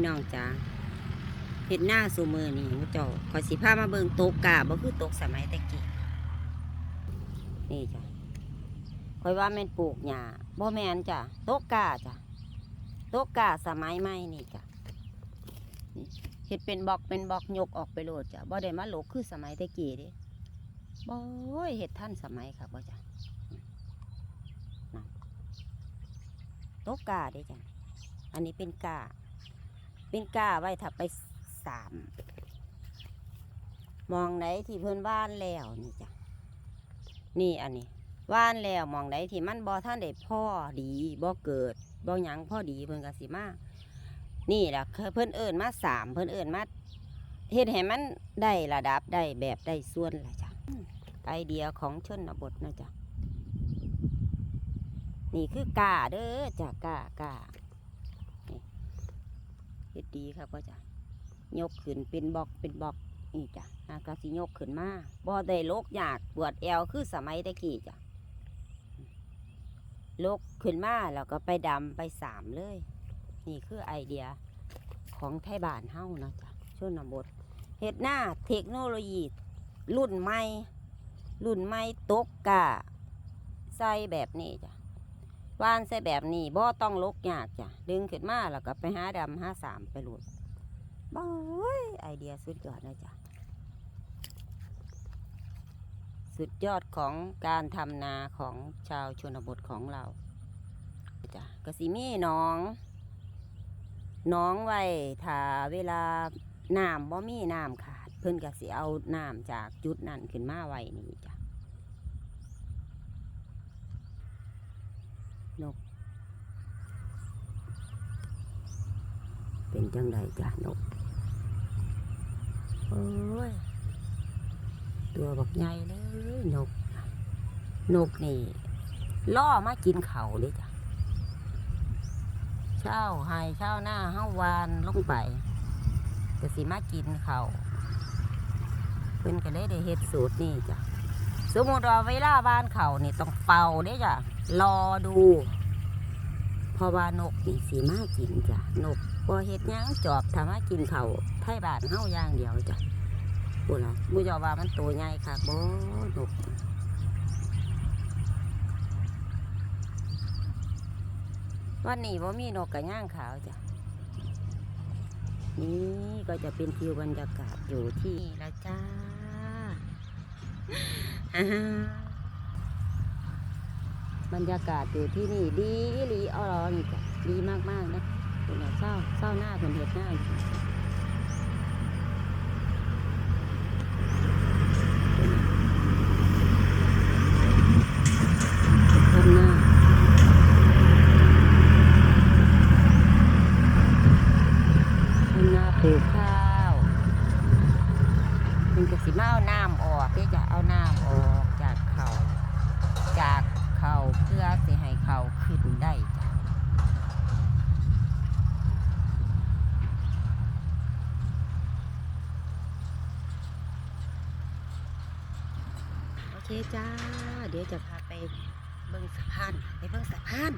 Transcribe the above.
พี่น้องจ้าเห็ดหน้าสูมือนี่หมูเจ้าขอยสิพามาเบิงโตกกาบ่คือโตกสมัยตะกี้นี่จ้ะคอยว่าแม่นปลูกหญ้าบ่แม่นจ้ะโตกกาจ้ะโตกกาสมัยใหม่นี่จ้ะเห็ดเป็นบอกเป็นบอกยกออกไปโลดจ้ะบ่ได้มาโหลกคือสมัยตะกี้ด้บ่ยเห็ดท่านสมัยค่ะบ่จ้ะโตกกาเด้จ้ะอันนี้เป็นกา เป็นกาไว้ถ้าไปสามมองไหนที่เพิ่อนว่านแล้วนี่จ้ะนี่อันนี้ว่านแล้วมองไหนที่มันบ่ท่านได้พ่อดีบ่เกิดบ่หยังพ่อดีเพิ่อนก็สิมานี่แหละเพิ่อนเอิ้นมาสามเพิ่อนเอิ้นมาเฮ็ดให้มันได้ระดับได้แบบได้ส่วนละจ้ะไอเดียของชนบทนะจ้ะนี่คือกาเด้อจ้ะกากา เฮ็ดดีครับก็จะยกขึ้นเป็นบอกเป็นบอกนี่จ้ะอากาสิยกขึ้นมาบ่ได้โลกยากปวดแอวคือสมัยตะกี้จ้ะโลกขึ้นมาแล้วก็ไปดำไปสามเลย นี่คือไอเดียของไทยบ้านเฮานะจ้ะชนบทเฮ็ดหน้าเทคโนโลยี รุ่นใหม่รุ่นใหม่ตกกาใส่แบบนี้จ้ะ วานใส่แบบนี้บ่ต้องลกยากจ้ะดึงขึ้นมาแล้วก็ไปหาดำหาสามไปหลุดบ้ยไอเดียสุดยอดนะจ๊ะสุดยอดของการทำนาของชาวชนบทของเราจ้ะกระสิมีน้อง น้องไว้ถ้าเวลาน้ำบ่มีน้ำขาด เพิ่นก็สิเอาน้ำจากจุดนั้นขึ้นมาไว้นี่จ้ะ นก เป็นจังไดจ้ะนกโอ้ยตัวบักใหญ่เลยนก นกนี่ล่อมากินเขาเลยจ้ะเช้าไห้เช้าหน้าเฮ้าวานลงไปก็สิมากินเขาเพิ่นก็เลยได้เฮ็ดสูตรนี่จ้ะสมมติว่าเวลาบ้านเขานี่ต้องเฝ้าเด้จ้ะรอดู ราะว่านกนี่สีมากินจ้ะนกบ่เฮ็ดหยังจอบทำมากินเขาไทยบ้านเฮาย่างเดียวจ้ะบุล่ะบุจาว่ามันตัวใหญ่ค่ะบ่นกวันนี้ว่ามีนกกระย่างขาวจ้ะนี่ก็จะเป็นทิวบรรยากาศอยู่ที่นี่ละจ้า บรรยากาศอยู่ที่นี่ดีอีหลีอรอนี่จ้ะดีมากๆนะคุณน่ะเศร้าเศร้าหน้าคนเห็ดหน้าอยู่ทำหน้าทำหน้าปลูกข้าวมันก็สิมาเอาน้ำออกเพื่อจะเอาน้ำออกจากเขาจากเขาเพื่อสิให้เขาขึ้นได้จ้ะโอเค จ้า เดี๋ยวจะพาไปเบิ่งสะพาน ไปเบิ่งสะพาน